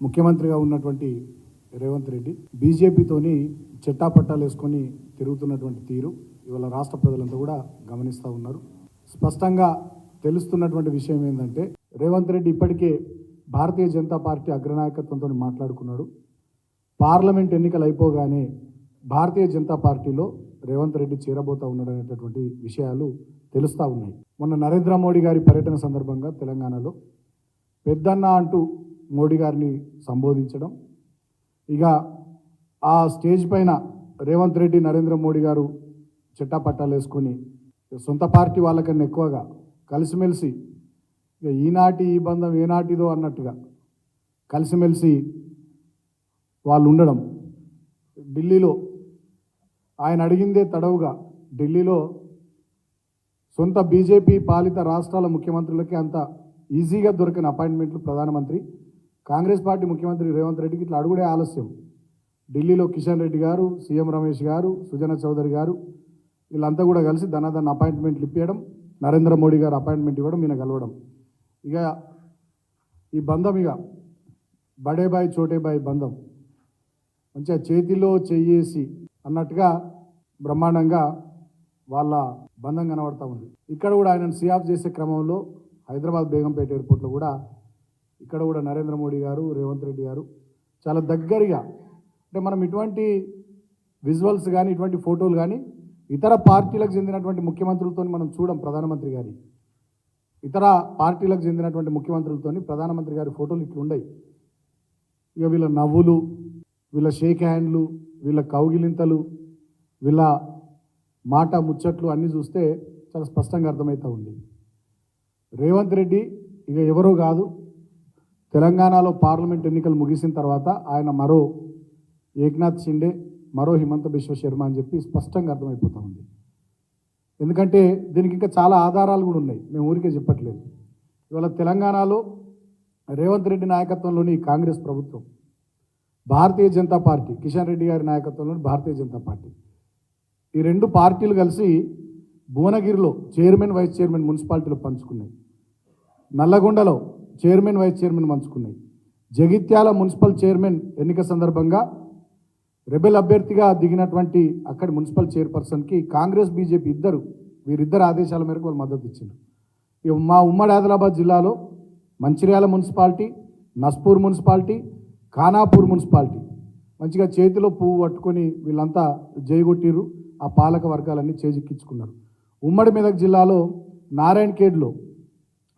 ముఖ్యమంత్రిగా ఉన్నటువంటి రేవంత్ రెడ్డి బీజేపీతోని చెట్టాపట్టాలు వేసుకొని తిరుగుతున్నటువంటి తీరు ఇవాళ రాష్ట్ర ప్రజలంతా కూడా గమనిస్తూ ఉన్నారు. స్పష్టంగా తెలుస్తున్నటువంటి విషయం ఏంటంటే రేవంత్ రెడ్డి ఇప్పటికే భారతీయ జనతా పార్టీ అగ్రనాయకత్వంతో మాట్లాడుకున్నాడు. పార్లమెంట్ ఎన్నికలు అయిపోగానే భారతీయ జనతా పార్టీలో రేవంత్ రెడ్డి చేరబోతా ఉన్నాడనేటటువంటి విషయాలు తెలుస్తూ ఉన్నాయి. మొన్న నరేంద్ర మోడీ గారి పర్యటన సందర్భంగా తెలంగాణలో పెద్దన్న అంటూ మోడీ గారిని సంబోధించడం. ఇక ఆ స్టేజ్ పైన రేవంత్ రెడ్డి నరేంద్ర మోడీ గారు చిట్టాపట్టాలు వేసుకొని సొంత పార్టీ వాళ్ళకన్నా ఎక్కువగా కలిసిమెలిసి ఇక ఈనాటి ఈ బంధం ఏనాటిదో అన్నట్టుగా కలిసిమెలిసి వాళ్ళు ఉండడం ఢిల్లీలో ఆయన అడిగిందే తడవుగా ఢిల్లీలో సొంత బీజేపీ పాలిత రాష్ట్రాల ముఖ్యమంత్రులకి అంత ఈజీగా దొరికిన అపాయింట్మెంట్లు ప్రధానమంత్రి కాంగ్రెస్ పార్టీ ముఖ్యమంత్రి రేవంత్ రెడ్డికి ఇట్లా అడుగుడే ఆలస్యం. ఢిల్లీలో కిషన్ రెడ్డి గారు సీఎం రమేష్ గారు సుజన చౌదరి గారు వీళ్ళంతా కూడా కలిసి ధనాధన అపాయింట్మెంట్లు ఇప్పించడం నరేంద్ర మోడీ గారు అపాయింట్మెంట్ ఇవ్వడం ఈయన కలవడం. ఇక ఈ బంధం ఇక బడేబాయ్ చోటేబాయ్ బంధం. మంచిగా చేతిలో చెయ్యేసి అన్నట్టుగా బ్రహ్మాండంగా వాళ్ళ బంధం కనబడతా ఉంది. ఇక్కడ కూడా ఆయనను సియాఫ్ చేసే క్రమంలో హైదరాబాద్ బేగంపేట ఎయిర్పోర్ట్లో కూడా ఇక్కడ కూడా నరేంద్ర మోడీ గారు రేవంత్ రెడ్డి గారు చాలా దగ్గరగా అంటే మనం ఇటువంటి విజువల్స్ కానీ ఇటువంటి ఫోటోలు కానీ ఇతర పార్టీలకు చెందినటువంటి ముఖ్యమంత్రులతో మనం చూడం ప్రధానమంత్రి గారి. ఇతర పార్టీలకు చెందినటువంటి ముఖ్యమంత్రులతో ప్రధానమంత్రి గారి ఫోటోలు ఇట్లా ఉండయి. ఇక వీళ్ళ నవ్వులు వీళ్ళ షేక్ హ్యాండ్లు వీళ్ళ కౌగిలింతలు వీళ్ళ మాట ముచ్చట్లు అన్నీ చూస్తే చాలా స్పష్టంగా అర్థమవుతూ ఉంది. రేవంత్ రెడ్డి ఇక ఎవరో కాదు తెలంగాణలో పార్లమెంట్ ఎన్నికలు ముగిసిన తర్వాత ఆయన మరో ఏక్నాథ్ షిండే మరో హిమంత బిశ్వ శర్మ అని చెప్పి స్పష్టంగా అర్థమైపోతూ ఉంది. ఎందుకంటే దీనికి ఇంకా చాలా ఆధారాలు కూడా ఉన్నాయి. మేము ఊరికే చెప్పట్లేదు. ఇవాళ తెలంగాణలో రేవంత్ రెడ్డి నాయకత్వంలోని కాంగ్రెస్ ప్రభుత్వం భారతీయ జనతా పార్టీ కిషన్ రెడ్డి గారి నాయకత్వంలోని భారతీయ జనతా పార్టీ ఈ రెండు పార్టీలు కలిసి భువనగిరిలో చైర్మన్ వైస్ చైర్మన్ మున్సిపాలిటీలు పంచుకున్నాయి. నల్లగొండలో చైర్మన్ వైస్ చైర్మన్ పంచుకున్నాయి. జగిత్యాల మున్సిపల్ చైర్మన్ ఎన్నిక సందర్భంగా రెబెల్ అభ్యర్థిగా దిగినటువంటి అక్కడి మున్సిపల్ చైర్పర్సన్కి కాంగ్రెస్ బీజేపీ ఇద్దరు వీరిద్దరు ఆదేశాల మేరకు వాళ్ళు మద్దతు ఇచ్చారు ఇక మా ఉమ్మడి ఆదిలాబాద్ జిల్లాలో Mancherial municipality Naspur municipality Khanapur municipality మంచిగా చేతిలో పువ్వు పట్టుకొని వీళ్ళంతా జయగొట్టిరు ఆ పాలక వర్గాలన్నీ చేజిక్కించుకున్నారు. ఉమ్మడి మెదక్ జిల్లాలో నారాయణ ఖేడ్లో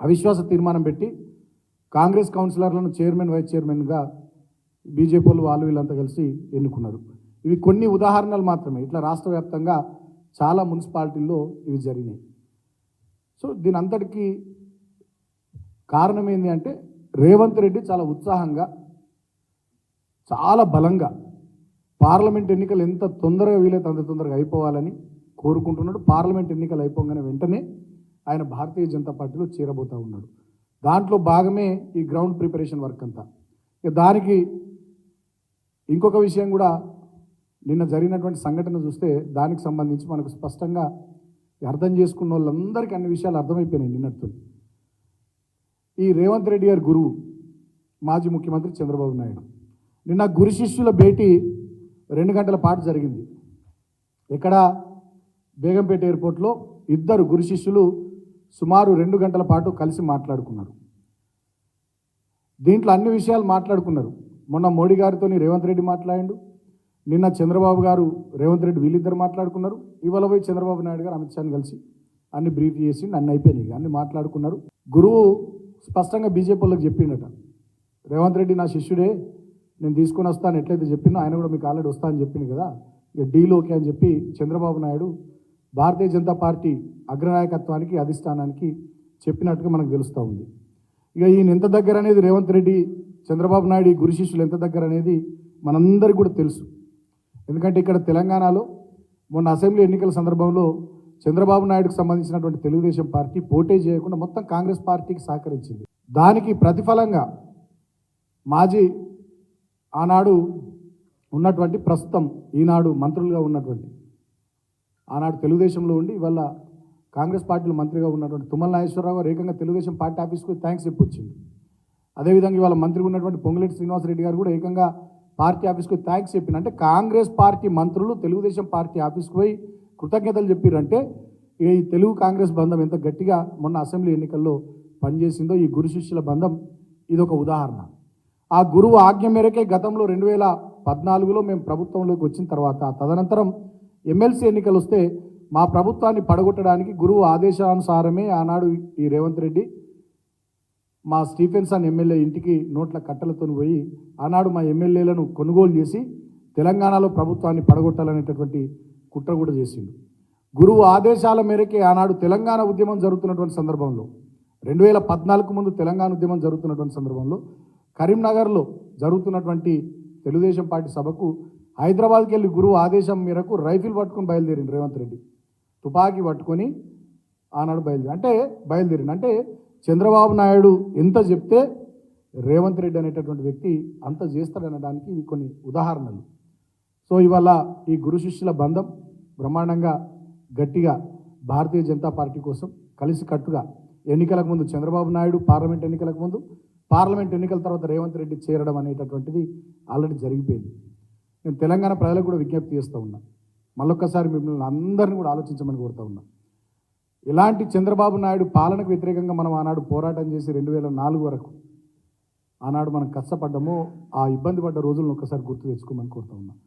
అవిశ్వాస తీర్మానం పెట్టి కాంగ్రెస్ కౌన్సిలర్లను చైర్మన్ వైస్ చైర్మన్గా బీజేపీ వాళ్ళు వాళ్ళు వీళ్ళంతా కలిసి ఎన్నుకున్నారు. ఇవి కొన్ని ఉదాహరణలు మాత్రమే. ఇట్లా రాష్ట్ర వ్యాప్తంగా చాలా మున్సిపాలిటీల్లో ఇవి జరిగినాయి. సో దీని అంతటికీ కారణం ఏంటి అంటే రేవంత్ రెడ్డి చాలా ఉత్సాహంగా చాలా బలంగా పార్లమెంట్ ఎన్నికలు ఎంత తొందరగా వీలైతే అంత తొందరగా అయిపోవాలని కోరుకుంటున్నాడు. పార్లమెంట్ ఎన్నికలు అయిపోగానే వెంటనే ఆయన భారతీయ జనతా పార్టీలో చేరబోతూ ఉన్నాడు. దాంట్లో భాగమే ఈ గ్రౌండ్ ప్రిపరేషన్ వర్క్ అంతా. ఇక దానికి ఇంకొక విషయం కూడా నిన్న జరిగినటువంటి సంఘటన చూస్తే దానికి సంబంధించి మనకు స్పష్టంగా అర్థం చేసుకున్న వాళ్ళందరికీ అన్ని విషయాలు అర్థమైపోయినాయి నిన్నటితో. ఈ రేవంత్ రెడ్డి గారి గురువు మాజీ ముఖ్యమంత్రి చంద్రబాబు నాయుడు. నిన్న గురు శిష్యుల భేటీ రెండు గంటల పాటు జరిగింది. ఇక్కడ బేగంపేట ఎయిర్పోర్ట్లో ఇద్దరు గురు శిష్యులు సుమారు రెండు గంటల పాటు కలిసి మాట్లాడుకున్నారు. దీంట్లో అన్ని విషయాలు మాట్లాడుకున్నారు. మొన్న మోడీ గారితో రేవంత్ రెడ్డి మాట్లాడిండు. నిన్న చంద్రబాబు గారు రేవంత్ రెడ్డి వీళ్ళిద్దరు మాట్లాడుకున్నారు. ఇవాళ పోయి చంద్రబాబు నాయుడు గారు అమిత్ షాని కలిసి అన్ని బ్రీఫ్ చేసి అన్ని అయిపోయినాయి అన్ని మాట్లాడుకున్నారు. గురువు స్పష్టంగా బీజేపీ వాళ్ళకి చెప్పిండట. రేవంత్ రెడ్డి నా శిష్యుడే నేను తీసుకొని వస్తాను ఎట్లయితే చెప్పినో ఆయన కూడా మీకు ఆల్రెడీ వస్తా అని చెప్పింది కదా. ఇక డీల్ ఓకే అని చెప్పి చంద్రబాబు నాయుడు భారతీయ జనతా పార్టీ అగ్రనాయకత్వానికి అధిష్టానానికి చెప్పినట్టుగా మనకు తెలుస్తూ ఉంది. ఇక ఈయన ఎంత దగ్గర అనేది రేవంత్ రెడ్డి చంద్రబాబు నాయుడు గురు శిష్యులు ఎంత దగ్గర అనేది మనందరికీ కూడా తెలుసు. ఎందుకంటే ఇక్కడ తెలంగాణలో మొన్న అసెంబ్లీ ఎన్నికల సందర్భంలో చంద్రబాబు నాయుడుకు సంబంధించినటువంటి తెలుగుదేశం పార్టీ పోటీ చేయకుండా మొత్తం కాంగ్రెస్ పార్టీకి సహకరించింది. దానికి ప్రతిఫలంగా మాజీ ఆనాడు ఉన్నటువంటి ప్రస్తుతం ఈనాడు మంత్రులుగా ఉన్నటువంటి ఆనాడు తెలుగుదేశంలో ఉండి ఇవాళ కాంగ్రెస్ పార్టీలో మంత్రిగా ఉన్నటువంటి తుమ్మల నాగేశ్వరరావు గారు ఏకంగా తెలుగుదేశం పార్టీ ఆఫీస్కి థ్యాంక్స్ చెప్పి వచ్చింది అదేవిధంగా ఇవాళ మంత్రిగా ఉన్నటువంటి పొంగులేటి శ్రీనివాసరెడ్డి గారు కూడా ఏకంగా పార్టీ ఆఫీస్కి థ్యాంక్స్ చెప్పిన అంటే కాంగ్రెస్ పార్టీ మంత్రులు తెలుగుదేశం పార్టీ ఆఫీస్కి పోయి కృతజ్ఞతలు చెప్పారంటే ఈ తెలుగు కాంగ్రెస్ బంధం ఎంత గట్టిగా మొన్న అసెంబ్లీ ఎన్నికల్లో పనిచేసిందో ఈ గురు శిష్యుల బంధం ఇది ఒక ఉదాహరణ. ఆ గురువు ఆజ్ఞ మేరకే గతంలో రెండు వేల పద్నాలుగులో మేము ప్రభుత్వంలోకి వచ్చిన తర్వాత తదనంతరం ఎమ్మెల్సీ ఎన్నికలు వస్తే మా ప్రభుత్వాన్ని పడగొట్టడానికి గురువు ఆదేశానుసారమే ఆనాడు ఈ రేవంత్ రెడ్డి మా స్టీఫెన్సన్ ఎమ్మెల్యే ఇంటికి నోట్ల కట్టలతో పోయి ఆనాడు మా ఎమ్మెల్యేలను కొనుగోలు చేసి తెలంగాణలో ప్రభుత్వాన్ని పడగొట్టాలనేటటువంటి కుట్ర కూడా చేసిండు. గురువు ఆదేశాల మేరకే ఆనాడు తెలంగాణ ఉద్యమం జరుగుతున్నటువంటి సందర్భంలో రెండు వేల పద్నాలుగు ముందు తెలంగాణ ఉద్యమం జరుగుతున్నటువంటి సందర్భంలో కరీంనగర్లో జరుగుతున్నటువంటి తెలుగుదేశం పార్టీ సభకు హైదరాబాద్కి వెళ్ళి గురువు ఆదేశం మేరకు రైఫిల్ పట్టుకొని బయలుదేరింది రేవంత్ రెడ్డి. తుపాకీ పట్టుకొని ఆనాడు బయలుదేరి అంటే బయలుదేరింది అంటే చంద్రబాబు నాయుడు ఎంత చెప్తే రేవంత్ రెడ్డి అనేటటువంటి వ్యక్తి అంత చేస్తాడనడానికి ఇవి కొన్ని ఉదాహరణలు. సో ఇవాళ ఈ గురు శిష్యుల బంధం బ్రహ్మాండంగా గట్టిగా భారతీయ జనతా పార్టీ కోసం కలిసి కట్టుగా ఎన్నికలకు ముందు చంద్రబాబు నాయుడు పార్లమెంట్ ఎన్నికలకు ముందు పార్లమెంట్ ఎన్నికల తర్వాత రేవంత్ రెడ్డి చేరడం అనేటటువంటిది ఆల్రెడీ జరిగిపోయింది. నేను తెలంగాణ ప్రజలకు కూడా విజ్ఞప్తి చేస్తూ ఉన్నా. మళ్ళొక్కసారి మిమ్మల్ని అందరిని కూడా ఆలోచించమని కోరుతా ఉన్నా. ఇలాంటి చంద్రబాబు నాయుడు పాలనకు వ్యతిరేకంగా మనం ఆనాడు పోరాటం చేసి రెండు వేల నాలుగు వరకు ఆనాడు మనం కష్టపడ్డామో ఆ ఇబ్బంది పడ్డ రోజులను ఒక్కసారి గుర్తు తెచ్చుకోమని కోరుతా ఉన్నా.